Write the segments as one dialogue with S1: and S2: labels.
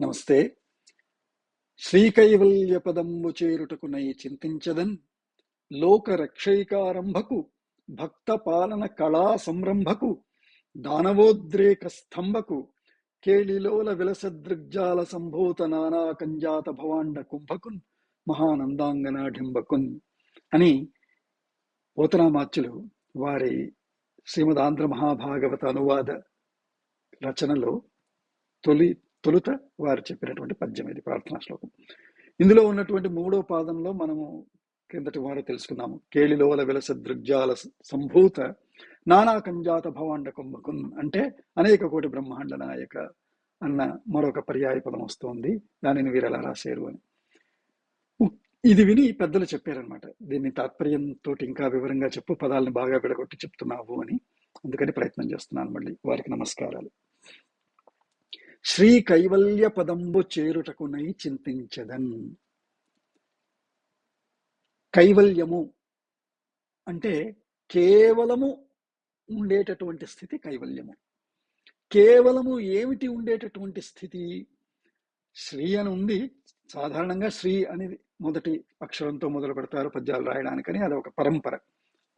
S1: నమస్తే. శ్రీకైవల్య పదంబు చేరుటకునై చింతించదన్. లోక రక్షైకారంభకు భక్త పాలన కళా సంరంభకు దానవోద్రేక స్తంభకు కేళిలోల విలసదృగ్జాల సంభూత నానా కంజాత భవాండ కుంభకున్ మహానందాంగనాఢింబకున్ అని పోతనామాచ్యులు వారి శ్రీమదాంధ్ర మహాభాగవత అనువాద రచనలో తొలి తొలుత వారు చెప్పినటువంటి పద్యం ఇది ప్రార్థనా శ్లోకం. ఇందులో ఉన్నటువంటి మూడో పాదంలో మనము క్రిందటి వారు తెలుసుకున్నాము. కేళిలోల విలస దృగ్జాల సంభూత నానా కంజాత భవాండ కుంభకున్ అంటే అనేక కోటి బ్రహ్మాండ నాయక అన్న మరొక పర్యాయ పదం వస్తోంది. దానిని వీరు ఎలా రాశారు అని. ఇది విని పెద్దలు చెప్పారనమాట దీన్ని తాత్పర్యంతో ఇంకా వివరంగా చెప్పు పదాలను బాగా విడగొట్టి చెప్తున్నావు అని. అందుకని ప్రయత్నం చేస్తున్నాను మళ్ళీ. వారికి నమస్కారాలు. శ్రీ కైవల్య పదంబు చేరుటకునై చింతించదన్. కైవల్యము అంటే కేవలము ఉండేటటువంటి స్థితి కైవల్యము. కేవలము ఏమిటి ఉండేటటువంటి స్థితి? శ్రీ అని ఉంది. సాధారణంగా శ్రీ అనేది మొదటి అక్షరంతో మొదలు పెడతారు పద్యాలు రాయడానికని అది ఒక పరంపర.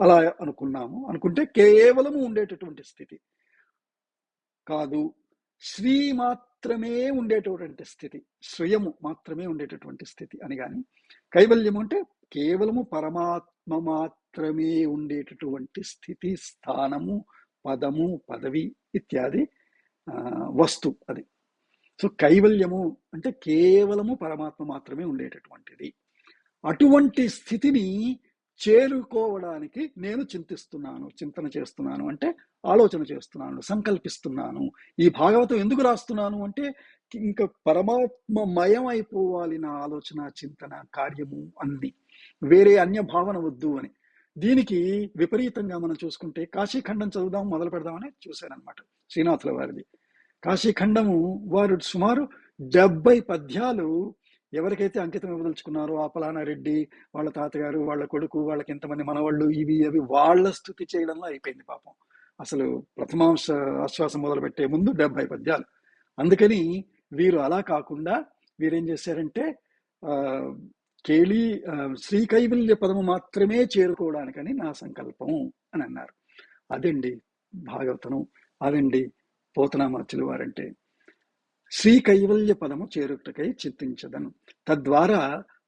S1: అలా అనుకున్నాము. అనుకుంటే కేవలము ఉండేటటువంటి స్థితి కాదు. శ్రీ మాత్రమే ఉండేటటువంటి స్థితి స్వయము మాత్రమే ఉండేటటువంటి స్థితి అని కానీ కైవల్యము అంటే కేవలము పరమాత్మ మాత్రమే ఉండేటటువంటి స్థితి స్థానము పదము పదవి ఇత్యాది వస్తు అది. సో కైవల్యము అంటే కేవలము పరమాత్మ మాత్రమే ఉండేటటువంటిది. అటువంటి స్థితిని చేరుకోవడానికి నేను చింతిస్తున్నాను చింతన చేస్తున్నాను అంటే ఆలోచన చేస్తున్నాను సంకల్పిస్తున్నాను. ఈ భాగవతం ఎందుకు రాస్తున్నాను అంటే ఇంకా పరమాత్మ మయం అయిపోవాలి నా ఆలోచన చింతన కార్యము అన్ని. వేరే అన్య భావన వద్దు అని. దీనికి విపరీతంగా మనం చూసుకుంటే కాశీఖండం చదువుదాం మొదలు పెడదామని చూశానమాట శ్రీనాథుల వారిది. కాశీఖండము వారు సుమారు డెబ్బై పద్యాలు ఎవరికైతే అంకితం ఇవ్వదలుచుకున్నారో ఆ పలానా రెడ్డి వాళ్ళ తాతగారు వాళ్ళ కొడుకు వాళ్ళకి ఎంతమంది మనవాళ్ళు ఇవి అవి వాళ్ళ స్థుతి చేయడంలో అయిపోయింది పాపం. అసలు ప్రథమాంశ ఆశ్వాసం మొదలుపెట్టే ముందు డెబ్బై పద్యాలు. అందుకని వీరు అలా కాకుండా వీరేం చేశారంటే కేళి శ్రీ కైవల్య పదము మాత్రమే చేరుకోవడానికని నా సంకల్పం అని అన్నారు. అదండి భాగవతనం అదండి పోతనామాచులు వారంటే శ్రీ కైవల్య పదము చేరుటకై చింతించదను తద్వారా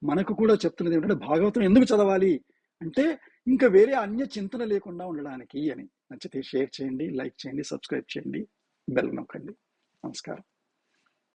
S1: మనకు కూడా చెప్తున్నది ఏంటంటే భాగవతం ఎందుకు చదవాలి? అంటే ఇంకా వేరే అన్య చింతన లేకుండా ఉండడానికి అని నచ్చితే షేర్ చేయండి లైక్ చేయండి సబ్స్క్రైబ్ చేయండి బెల్ నొక్కండి. నమస్కారం.